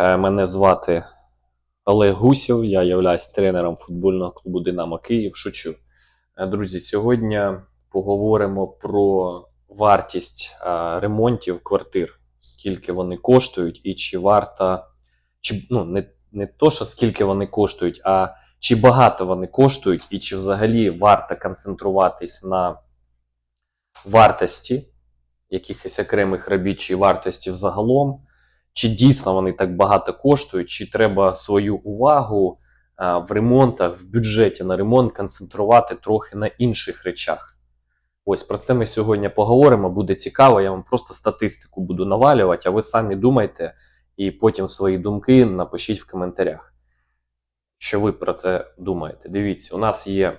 Е, Мене звати Олег Гусєв, я являюсь тренером футбольного клубу Динамо Київ. Шучу. Е, Друзі, сьогодні поговоримо про вартість е, ремонтів квартир, скільки вони коштують, і чи варто, чи ну не, не то, що скільки вони коштують, а чи багато вони коштують, і чи взагалі варто концентруватись на вартості якихось окремих робіт, чи вартості взагалом чи дійсно вони так багато коштують, чи треба свою увагу а, в ремонтах, в бюджеті на ремонт концентрувати трохи на інших речах. Ось про це ми сьогодні поговоримо. Буде цікаво, я вам просто статистику буду навалювати, а ви самі думайте і потім свої думки напишіть в коментарях. Що ви про це думаєте? Дивіться, у нас є.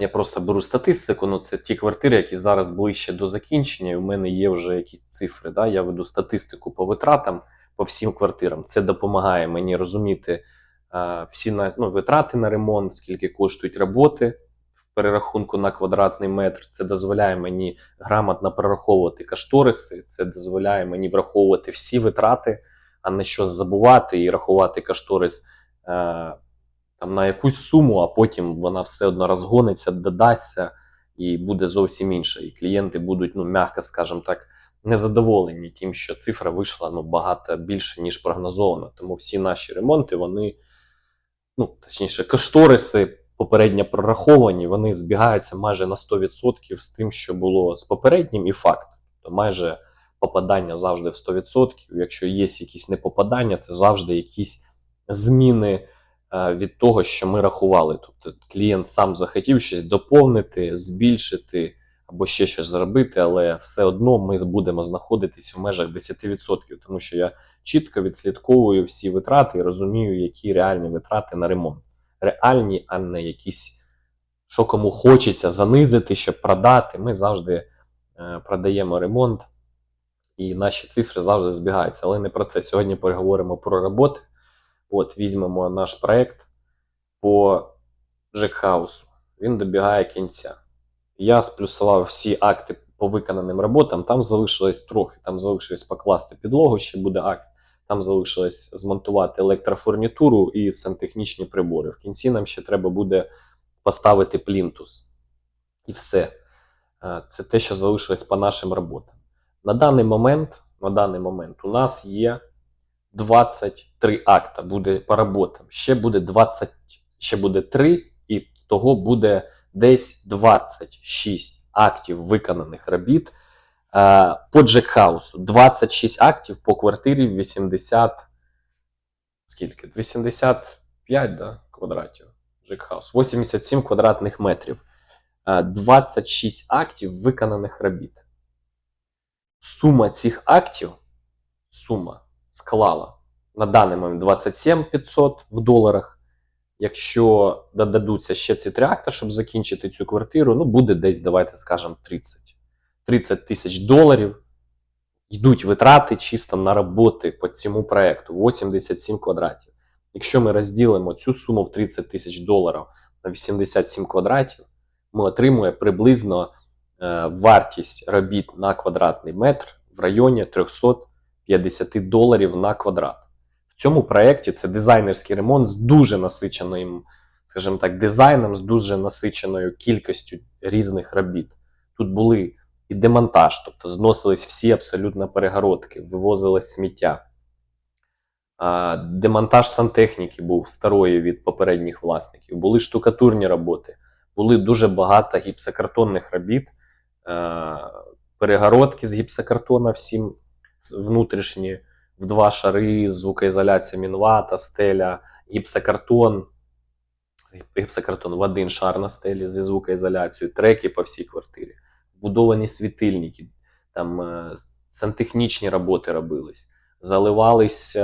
Я просто беру статистику, ну це ті квартири, які зараз ближче до закінчення, і у мене є вже якісь цифри. Да? Я веду статистику по витратам по всім квартирам. Це допомагає мені розуміти а, всі на, ну, витрати на ремонт, скільки коштують роботи в перерахунку на квадратний метр. Це дозволяє мені грамотно прораховувати кошториси, це дозволяє мені враховувати всі витрати, а не щось забувати і рахувати кошторис. А, там на якусь суму, а потім вона все одно розгониться, додасться і буде зовсім інша. І клієнти будуть, ну м'яко скажімо так, незадоволені тим, що цифра вийшла ну, багато більше, ніж прогнозовано. Тому всі наші ремонти, вони, ну точніше, кошториси попередньо прораховані, вони збігаються майже на 100% з тим, що було з попереднім, і факт. То майже попадання завжди в 100%. Якщо є якісь непопадання, це завжди якісь зміни від того, що ми рахували. Тобто клієнт сам захотів щось доповнити, збільшити або ще щось зробити, але все одно ми будемо знаходитись в межах 10%, тому що я чітко відслідковую всі витрати і розумію, які реальні витрати на ремонт. Реальні, а не якісь, що кому хочеться занизити, щоб продати. Ми завжди е, продаємо ремонт, і наші цифри завжди збігаються. Але не про це. Сьогодні поговоримо про роботи. От, візьмемо наш проект по Джекхаусу. Він добігає кінця. Я сплюсував всі акти по виконаним роботам. Там залишилось трохи. Там залишилось покласти підлогу, ще буде акт. Там залишилось змонтувати електрофурнітуру і сантехнічні прибори. В кінці нам ще треба буде поставити плінтус. І все. Е, Це те, що залишилось по нашим роботам. На даний момент, на даний момент у нас є 23 акта буде по роботам. Ще буде 20, ще буде 3, і того буде десь 26 актів виконаних робіт е, по Джекхаусу. 26 актів по квартирі 80. Скільки? 85 да, квадратів. Джекхаус. 87 квадратних метрів. Е, 26 актів виконаних робіт. Сума цих актів, сума склала на даний момент 27 500 в доларах. Якщо додадуться ще ці три щоб закінчити цю квартиру, ну буде десь, давайте скажемо, 30. 30 тисяч доларів. Йдуть витрати чисто на роботи по цьому проекту 87 квадратів. Якщо ми розділимо цю суму в 30 тисяч доларів на 87 квадратів, ми отримуємо приблизно е, вартість робіт на квадратний метр в районі 350 доларів на квадрат. В цьому проєкті це дизайнерський ремонт з дуже насиченим, скажімо так, дизайном, з дуже насиченою кількістю різних робіт. Тут були і демонтаж, тобто зносились всі абсолютно перегородки, вивозилось сміття. Демонтаж сантехніки був старої від попередніх власників, були штукатурні роботи, були дуже багато гіпсокартонних робіт, перегородки з гіпсокартона всім внутрішні, в два шари, звукоізоляція мінвата, стеля, гіпсокартон, гіпсокартон в один шар на стелі зі звукоізоляцією, треки по всій квартирі, вбудовані світильники, там е, сантехнічні роботи робились, заливались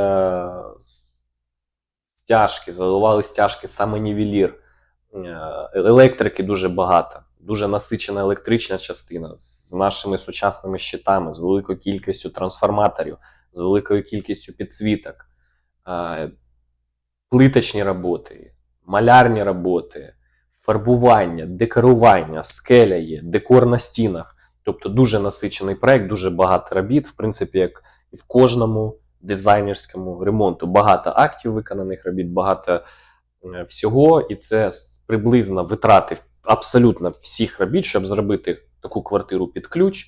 стяжки, заливали стяжки саме нівелір, е, електрики дуже багато, дуже насичена електрична частина з нашими сучасними щитами, з великою кількістю трансформаторів, з великою кількістю підсвіток, плиточні роботи, малярні роботи, фарбування, декорування, скеля є, декор на стінах. Тобто дуже насичений проект, дуже багато робіт, в принципі, як і в кожному дизайнерському ремонту. Багато актів виконаних робіт, багато е, всього, і це приблизно витрати абсолютно всіх робіт, щоб зробити таку квартиру під ключ.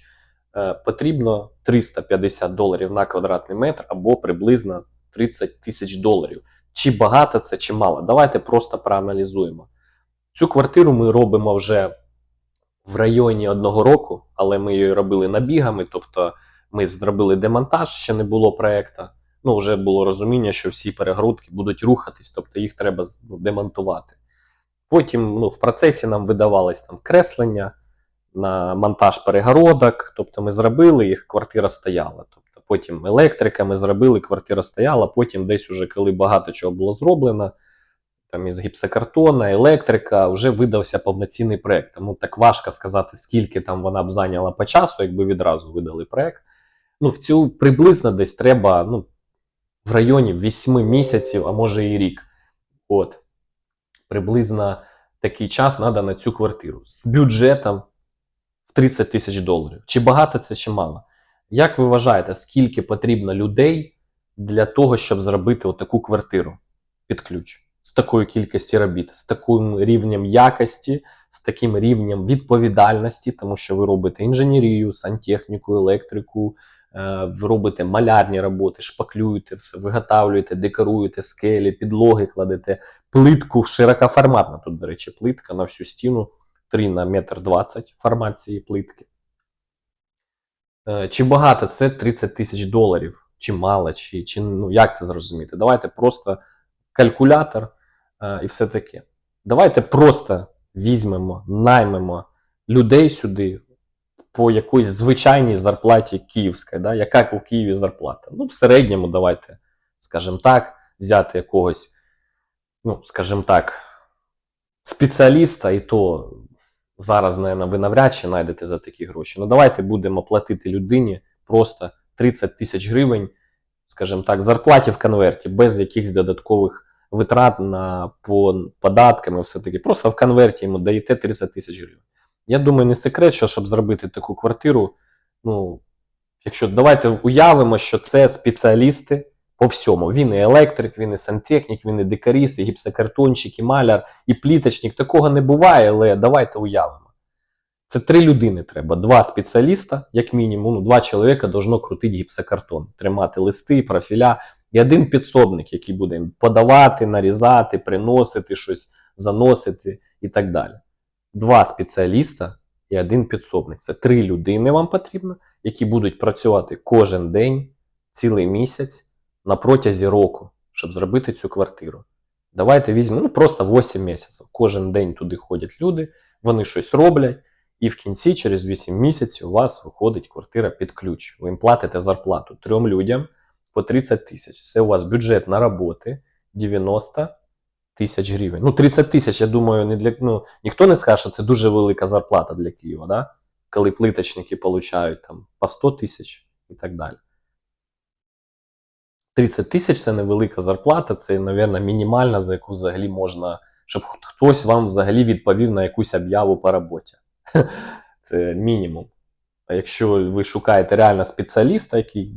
Е, Потрібно 350 доларів на квадратний метр або приблизно 30 тисяч доларів. Чи багато це, чи мало. Давайте просто проаналізуємо. Цю квартиру ми робимо вже в районі одного року, але ми її робили набігами, тобто ми зробили демонтаж, ще не було проекту. Ну, вже було розуміння, що всі перегородки будуть рухатись, тобто їх треба ну, демонтувати. Потім ну, в процесі нам видавались там креслення на монтаж перегородок, тобто ми зробили їх, квартира стояла. Тобто потім електрика ми зробили, квартира стояла, потім десь уже, коли багато чого було зроблено, там із гіпсокартона, електрика, вже видався повноцінний проект. Тому так важко сказати, скільки там вона б зайняла по часу, якби відразу видали проект. Ну, в цю приблизно десь треба ну, в районі 8 місяців, а може і рік. От. Приблизно такий час треба на цю квартиру. З бюджетом 30 тисяч доларів. Чи багато це, чи мало? Як ви вважаєте, скільки потрібно людей для того, щоб зробити отаку квартиру під ключ? З такою кількістю робіт, з таким рівнем якості, з таким рівнем відповідальності, тому що ви робите інженерію, сантехніку, електрику, е, ви робите малярні роботи, шпаклюєте все, виготовлюєте, декоруєте скелі, підлоги кладете, плитку широкоформатна. Тут, до речі, плитка на всю стіну 3 на метр 20 формат цієї плитки. Е, Чи багато це 30 тисяч доларів, чи мало, чи, чи ну як це зрозуміти? Давайте просто калькулятор е, і все таке. Давайте просто візьмемо, наймемо людей сюди по якоїсь звичайній зарплаті київської, да? яка у Києві зарплата. Ну, в середньому, давайте, скажімо так, взяти якогось, ну, скажімо так, спеціаліста, і то зараз, наверное, ви навряд чи знайдете за такі гроші. Ну, давайте будемо платити людині просто 30 тисяч гривень, скажімо так, зарплаті в конверті, без якихось додаткових витрат на по податками, все таки. Просто в конверті йому даєте 30 тисяч гривень. Я думаю, не секрет, що щоб зробити таку квартиру, ну, якщо давайте уявимо, що це спеціалісти по всьому. Він і електрик, він і сантехнік, він і декоріст, і гіпсокартончик, і маляр, і пліточник. Такого не буває, але давайте уявимо. Це три людини треба. Два спеціаліста, як мінімум, ну, два чоловіка должно крутити гіпсокартон, тримати листи, профіля, і один підсобник, який буде подавати, нарізати, приносити щось, заносити і так далі. Два спеціаліста і один підсобник. Це три людини вам потрібно, які будуть працювати кожен день, цілий місяць на протязі року, щоб зробити цю квартиру. Давайте візьмемо ну, просто 8 місяців. Кожен день туди ходять люди, вони щось роблять, і в кінці, через 8 місяців, у вас виходить квартира під ключ. Ви їм платите зарплату трьом людям по 30 тисяч. Це у вас бюджет на роботи 90 тисяч гривень. Ну, 30 тисяч, я думаю, не для, ну, ніхто не скаже, що це дуже велика зарплата для Києва, да? коли плиточники получають там, по 100 тисяч і так далі. 30 тисяч це невелика зарплата, це, мабуть, мінімальна, за яку взагалі можна, щоб хтось вам взагалі відповів на якусь об'яву по роботі. Це мінімум. А якщо ви шукаєте реально спеціаліста, який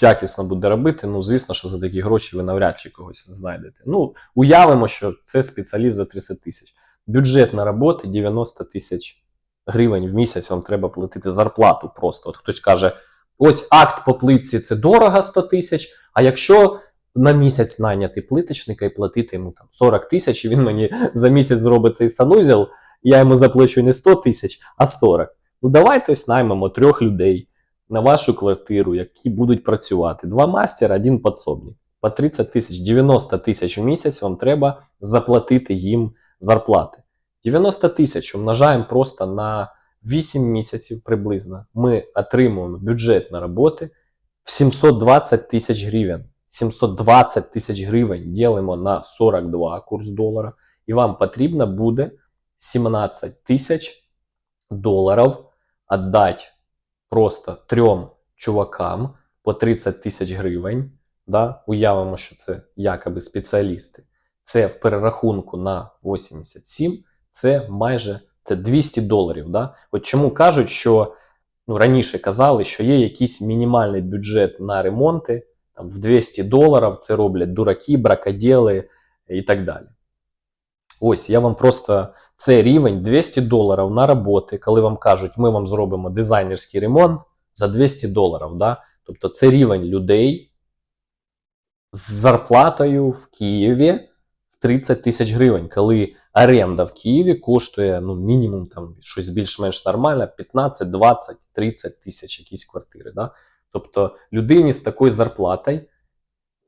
якісно буде робити, ну звісно, що за такі гроші ви навряд чи когось знайдете. Ну, уявимо, що це спеціаліст за 30 тисяч. Бюджет на роботи 90 тисяч гривень в місяць вам треба платити зарплату просто. От хтось каже: ось акт по плитці це дорого 100 тисяч, а якщо на місяць найняти плиточника і платити йому там 40 тисяч, і він мені за місяць зробить цей санузел, я йому заплачу не 100 тисяч, а 40. Ну давайте ось наймемо трьох людей на вашу квартиру, які будуть працювати. Два мастера, один підсобник. По 30 тисяч, 90 тисяч в місяць вам треба заплатити їм зарплати. 90 тисяч умножаємо просто на 8 місяців приблизно. Ми отримуємо бюджет на роботи в 720 тисяч гривень. 720 тисяч гривень ділимо на 42 курс долара, і вам потрібно буде 17 тисяч доларів віддати просто трьом чувакам по 30 тисяч гривень. Да? Уявимо, що це якоби спеціалісти. Це в перерахунку на 87, це майже це 200 доларів. Да? От чому кажуть, що ну, раніше казали, що є якийсь мінімальний бюджет на ремонти там, в 200 доларів, це роблять дураки, бракоділи і так далі. Ось, я вам просто це рівень 200 доларів на роботи, коли вам кажуть, ми вам зробимо дизайнерський ремонт за 200 доларів. Да? Тобто це рівень людей з зарплатою в Києві 30 тисяч гривень, коли оренда в Києві коштує ну, мінімум там щось більш-менш нормальне, 15, 20, 30 тисяч якісь квартири. Да? Тобто людині з такою зарплатою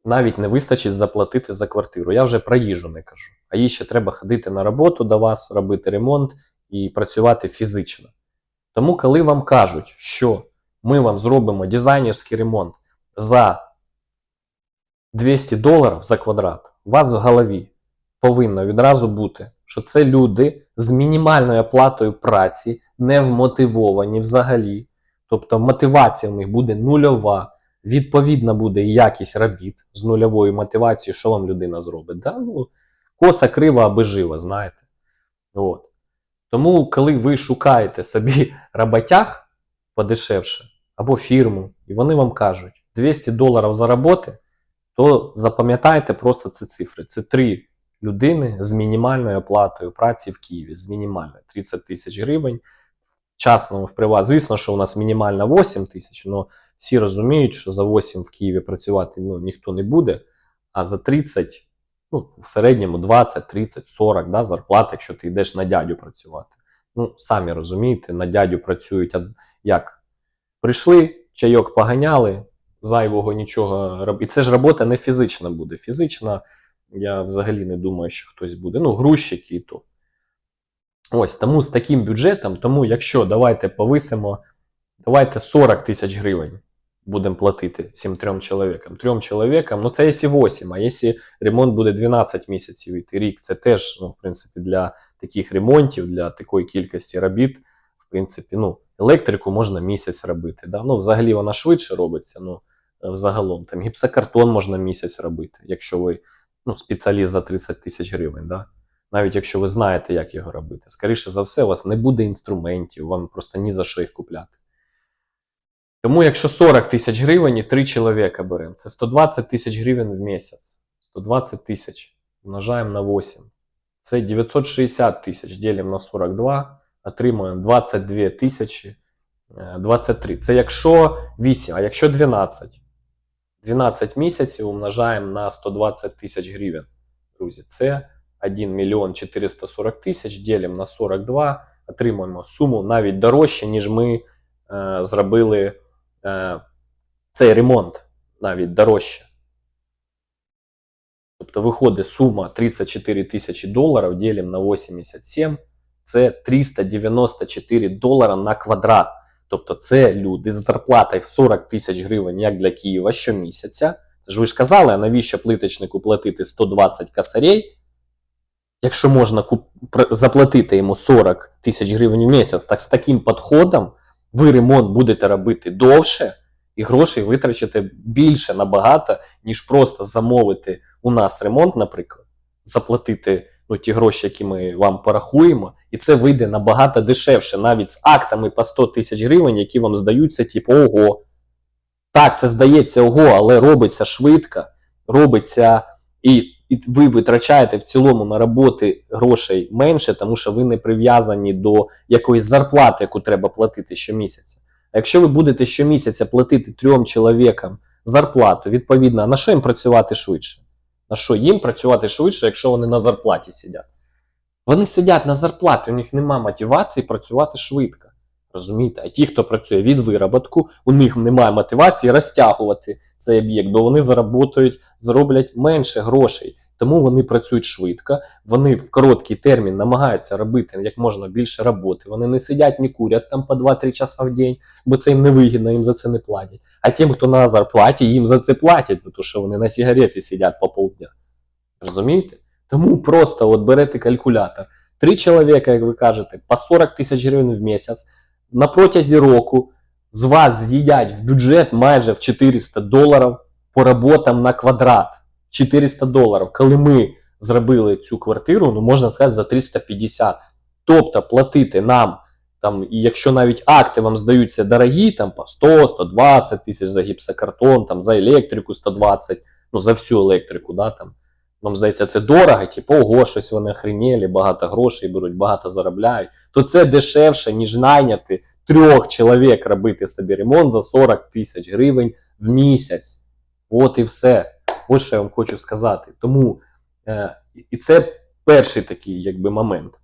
навіть не вистачить заплатити за квартиру. Я вже про їжу не кажу. А їй ще треба ходити на роботу до вас, робити ремонт і працювати фізично. Тому, коли вам кажуть, що ми вам зробимо дизайнерський ремонт за 200 доларів за квадрат, у вас в голові повинно відразу бути, що це люди з мінімальною оплатою праці, не вмотивовані взагалі. Тобто мотивація в них буде нульова. Відповідна буде якість робіт з нульовою мотивацією, що вам людина зробить. Да? Ну, коса крива аби жива, знаєте. От. Тому, коли ви шукаєте собі роботяг подешевше або фірму, і вони вам кажуть 200 доларів за роботи, то запам'ятайте просто ці цифри. Це три людини з мінімальною оплатою праці в Києві, з мінімальною 30 тисяч гривень. Частному в приват. Звісно, що у нас мінімальна 8 тисяч, але всі розуміють, що за 8 в Києві працювати ну, ніхто не буде, а за 30, ну, в середньому 20, 30, 40 да, зарплата, якщо ти йдеш на дядю працювати. Ну, самі розумієте, на дядю працюють як? Прийшли, чайок поганяли, зайвого нічого роб... І це ж робота не фізична буде. Фізична, я взагалі не думаю, що хтось буде. Ну, грузчики і то. Ось, тому з таким бюджетом, тому якщо давайте повисимо, давайте 40 тисяч гривень будемо платити цим трьом чоловікам. Трьом чоловікам, ну це якщо 8, а якщо ремонт буде 12 місяців йти рік, це теж, ну, в принципі, для таких ремонтів, для такої кількості робіт, в принципі, ну, електрику можна місяць робити. Да? Ну, взагалі вона швидше робиться, ну, взагалом. Там гіпсокартон можна місяць робити, якщо ви ну, спеціаліст за 30 тисяч гривень. Да? навіть якщо ви знаєте, як його робити. Скоріше за все, у вас не буде інструментів, вам просто ні за що їх купляти. Тому, якщо 40 тисяч гривень і 3 чоловіка беремо, це 120 тисяч гривень в місяць. 120 тисяч умножаємо на 8. Це 960 тисяч ділимо на 42, отримуємо 22 тисячі 23. Це якщо 8, а якщо 12. 12 місяців умножаємо на 120 тисяч гривень. Друзі, це 1 мільйон 440 тисяч, ділимо на 42, отримуємо суму навіть дорожче, ніж ми е, зробили е, цей ремонт, навіть дорожче. Тобто виходить сума 34 тисячі доларів, ділимо на 87, це 394 долара на квадрат. Тобто це люди з зарплатою в 40 тисяч гривень, як для Києва щомісяця. Це ж ви ж казали, а навіщо плиточнику платити 120 косарей, якщо можна куп... заплатити йому 40 тисяч гривень в місяць, так з таким підходом ви ремонт будете робити довше і грошей витрачите більше набагато, ніж просто замовити у нас ремонт, наприклад, заплатити ну, ті гроші, які ми вам порахуємо, і це вийде набагато дешевше, навіть з актами по 100 тисяч гривень, які вам здаються, типу, ого. Так, це здається ого, але робиться швидко, робиться і і ви витрачаєте в цілому на роботи грошей менше, тому що ви не прив'язані до якоїсь зарплати, яку треба платити щомісяця. А якщо ви будете щомісяця платити трьом чоловікам зарплату, відповідно, на що їм працювати швидше? На що їм працювати швидше, якщо вони на зарплаті сидять? Вони сидять на зарплаті, у них немає мотивації працювати швидко. Розумієте? А ті, хто працює від вироботку, у них немає мотивації розтягувати цей об'єкт, бо вони заработають, зароблять менше грошей. Тому вони працюють швидко, вони в короткий термін намагаються робити як можна більше роботи. Вони не сидять, не курять там по 2-3 часа в день, бо це їм не вигідно, їм за це не платять. А тим, хто на зарплаті, їм за це платять, за те, що вони на сигарети сидять по полдня. Розумієте? Тому просто от берете калькулятор. Три чоловіка, як ви кажете, по 40 тисяч гривень в місяць на протязі року з вас з'їдять в бюджет майже в 400 доларів по роботам на квадрат. 400 доларів. Коли ми зробили цю квартиру, ну можна сказати, за 350. Тобто платити нам Там, і якщо навіть акти вам здаються дорогі, там по 100-120 тисяч за гіпсокартон, там за електрику 120, ну за всю електрику, да, там. Вам здається, це дорого, типу, ого, щось вони охренєлі, багато грошей беруть, багато заробляють, то це дешевше, ніж найняти трьох чоловік робити собі ремонт за 40 тисяч гривень в місяць. От і все. Ось що я вам хочу сказати. Тому е, і це перший такий якби, момент.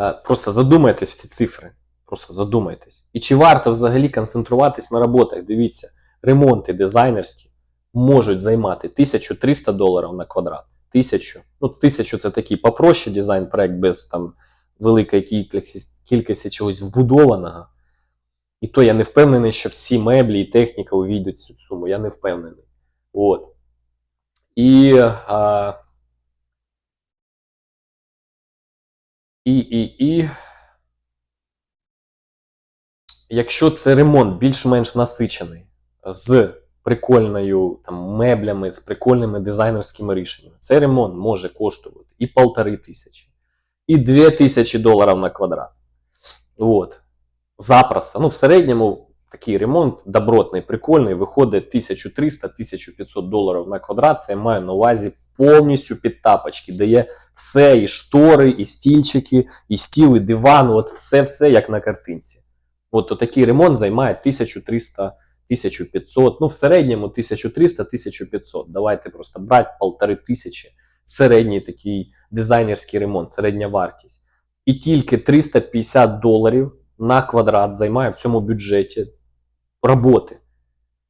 Е, просто задумайтесь ці цифри. Просто задумайтесь. І чи варто взагалі концентруватись на роботах? Дивіться, ремонти дизайнерські можуть займати 1300 доларів на квадрат. 1000. Ну, 1000 це такий попроще дизайн-проект без там великої кількості, кількості чогось вбудованого. І то я не впевнений, що всі меблі і техніка увійдуть цю суму. Я не впевнений. От. І, а, і, і, і. Якщо це ремонт більш-менш насичений з прикольною там, меблями, з прикольними дизайнерськими рішеннями, цей ремонт може коштувати і полтори тисячі, і дві тисячі доларів на квадрат. От. Запросто. Ну, в середньому такий ремонт добротний, прикольний, виходить 1300-1500 доларів на квадрат. Це я маю на увазі повністю під тапочки, де є все, і штори, і стільчики, і стіл, і диван, от все-все як на картинці. От такий ремонт займає 1300 1500, ну в середньому 1300-1500. Давайте просто брати полтори тисячі. Середній такий дизайнерський ремонт, середня вартість. І тільки 350 доларів на квадрат займає в цьому бюджеті роботи.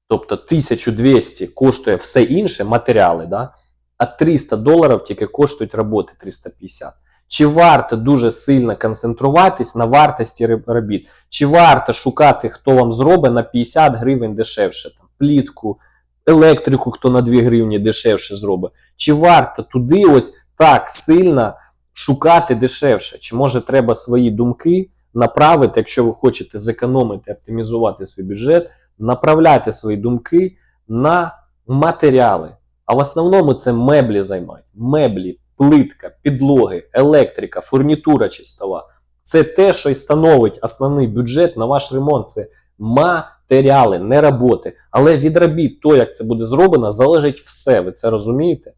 Тобто 1200 коштує все інше, матеріали, да? а 300 доларів тільки коштують роботи 350. Чи варто дуже сильно концентруватись на вартості робіт? Чи варто шукати, хто вам зробить на 50 гривень дешевше? Там, плітку, електрику, хто на 2 гривні дешевше зробить? Чи варто туди ось так сильно шукати дешевше? Чи може треба свої думки направити, якщо ви хочете зекономити, оптимізувати свій бюджет, направляйте свої думки на матеріали. А в основному це меблі займають. Меблі, плитка, підлоги, електрика, фурнітура чистова. Це те, що і становить основний бюджет на ваш ремонт. Це матеріали, не роботи. Але від робіт, то як це буде зроблено, залежить все. Ви це розумієте?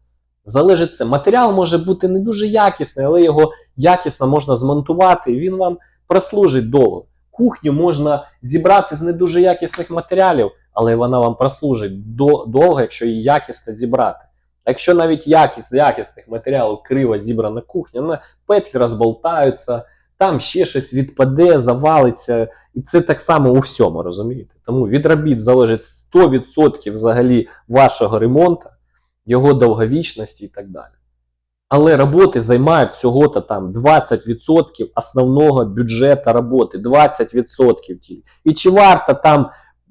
Залежить це. Матеріал може бути не дуже якісний, але його якісно можна змонтувати, і він вам прослужить довго. Кухню можна зібрати з не дуже якісних матеріалів, але вона вам прослужить до, довго, якщо її якісно зібрати. Якщо навіть якість якісних матеріалів криво зібрана кухня, вона петлі розболтаються, там ще щось відпаде, завалиться. І це так само у всьому, розумієте? Тому від робіт залежить 100% взагалі вашого ремонту, його довговічності і так далі. Але роботи займають всього-то там 20% основного бюджету роботи. 20% тільки. І чи варто там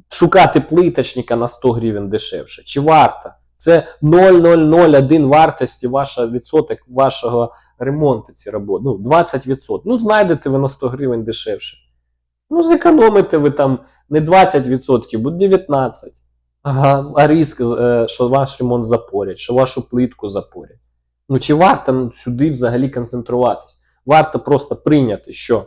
шукати плиточника на 100 гривень дешевше? Чи варто? Це 0,001 вартості ваша відсоток вашого ремонту ці роботи. Ну, 20%. Ну, знайдете ви на 100 гривень дешевше. Ну, зекономите ви там не 20%, буде 19%. Ага, а ризик, е, що ваш ремонт запорять, що вашу плитку запорять. Ну, чи варто сюди взагалі концентруватись? Варто просто прийняти, що е,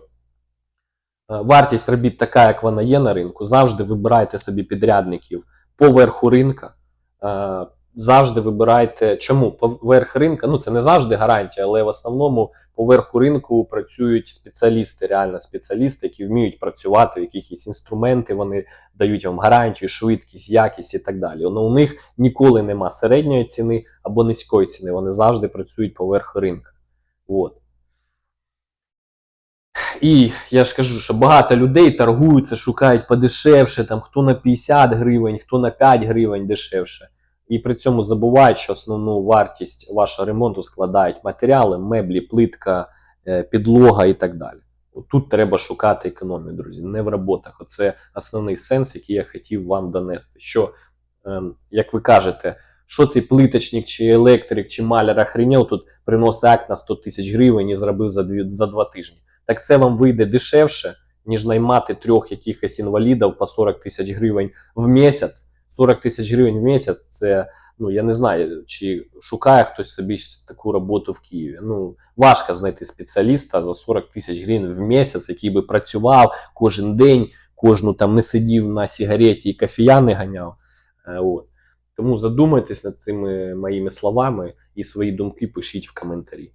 вартість робіт така, як вона є на ринку. Завжди вибирайте собі підрядників поверху ринка. Е, Завжди вибирайте. Чому? Поверх ринка, ну це не завжди гарантія, але в основному поверху ринку працюють спеціалісти, реально спеціалісти, які вміють працювати, в якихось інструменти вони дають вам гарантію, швидкість, якість і так далі. Ну, у них ніколи нема середньої ціни або низької ціни. Вони завжди працюють поверх ринка. От. І я ж кажу, що багато людей торгуються, шукають подешевше, там хто на 50 гривень, хто на 5 гривень дешевше. І при цьому забувають, що основну вартість вашого ремонту складають матеріали, меблі, плитка, е, підлога і так далі. Тут треба шукати економію, друзі, не в роботах. Оце основний сенс, який я хотів вам донести. Що, ем, як ви кажете, що цей плиточник, чи електрик, чи маляр охренів тут приносить акт на 100 тисяч гривень і зробив за, дві, за два тижні. Так це вам вийде дешевше, ніж наймати трьох якихось інвалідів по 40 тисяч гривень в місяць 40 тисяч гривень в місяць це, ну я не знаю, чи шукає хтось собі таку роботу в Києві. Ну, важко знайти спеціаліста за 40 тисяч гривень в місяць, який би працював кожен день, кожну там не сидів на сигареті і кофея не ганяв. Е, От. Тому задумайтесь над цими моїми словами і свої думки пишіть в коментарі.